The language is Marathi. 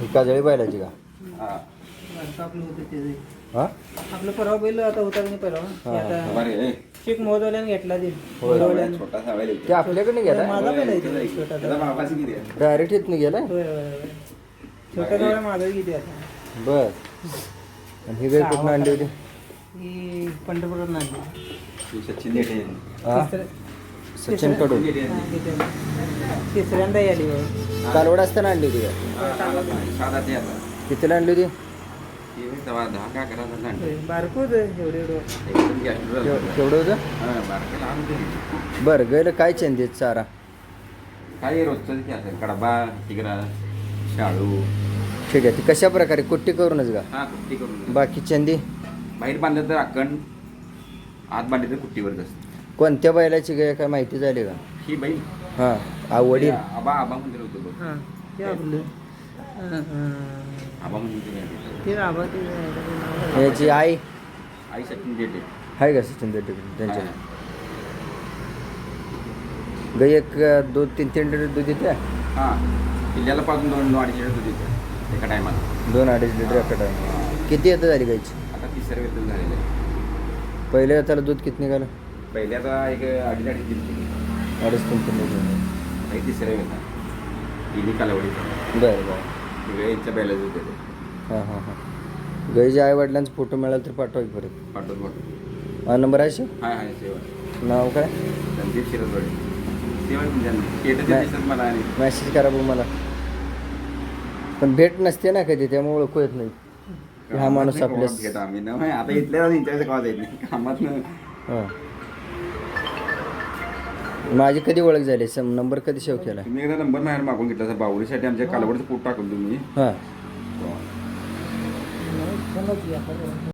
ही काजळी बैलाची का? हा. आपलं होतं ते हा? आपलं परवा बैल आता होता की नाही परवा? ते हा, आता बरे ए, शिक मोहदवाल्याने घेतला ते. होय. मोहदवाल्याने. छोटासा बैल आहे. ते आपल्याकडे गेला माझा बैल आहे त्याचा- ते, छोटा त्याचा बाबाची किती आहे? डायरेक्ट इथनं गेलाय? होय होय होय. छोटा जवळ माझा किती आता? बर. आणि ही गाय कुठून आणली होती? ही पंढरपूरला आणली. ती सचिन आहे. हा. सचिनकडून हा, तिसऱ्यांदा आली बघ कालवड असताना आणली होती का हा, साधा ते- आता. कितीला आणली होती? ती एक दहा दहा का अकरा जण आणली. होय, बारकोच आहे एवढे एवढं. एकदम गॅस वर केव- झालं. केवढं होतं? हा, बारकं लहान होतं. बरं गैलं काय चेंज देत चारा? काय रोजचं ते कडबा तिगरा शाळू. ठीक आहे ती कशा प्रकारे? कुट्टी करूनच का? हा कुट्टी करून. बाकी चंदी? बाहेर बांधलं तर अक्कण आत बांधले तर कुट्टीवरच असते. कोणत्या बैलाची गाय काय माहिती झाली का? ही बाई हां आ वडील. आबा आबा मंदिर होतो बघ. हां ते आपलं. आबा मंदिर ते बाबा ते नाव आहे. याची आई? आई सचिन देठे आहे का सचिन देटे? त्यांच्या. गाई एक दोन तीन तीन लिटर दूध देते? हा. किल्ल्याला पासून दोन अडीच लिटर दूध येतं एका टायमाला दोन अडीच लिटर एका टाइम किती येतं झाली गायची आता तिसऱ्या वेतन झालेलं आहे. पहिल्या त्याला दूध किती निघालं? पहिले आता एक अडीच अडीच दिली अडीच लिटर काही तिसऱ्या वेतन तिन्ही बरं बरं. यांच्या बैलाच होते ते हां हां हां. गाईच्या आई वडिलांचा फोटो मिळाला तर पाठवा की परत. पाठवून पाठवून. हा नंबर आहे? हाय हाय सेवा. नाव काय? संदीप शिरसवाडी सेवा तुमच्या केटं नाही. दिसत मला आणि मेसेज करा बघ मला. पण भेट नसते ना कधी त्यामुळे ओळखू येत नाही. की हा माणूस नाही आपल्या घेत आम्ही. ना. आता इथल्या येत नाही. कामात हां. माझी कधी ओळख झाली? सम नंबर कधी सेव्ह केला? तुम्ही एकदा नंबर बाहेर मागून घेतला सर. बावळीसाठी आमच्या कालवडचं पोट टाकून तुम्ही हां. आपण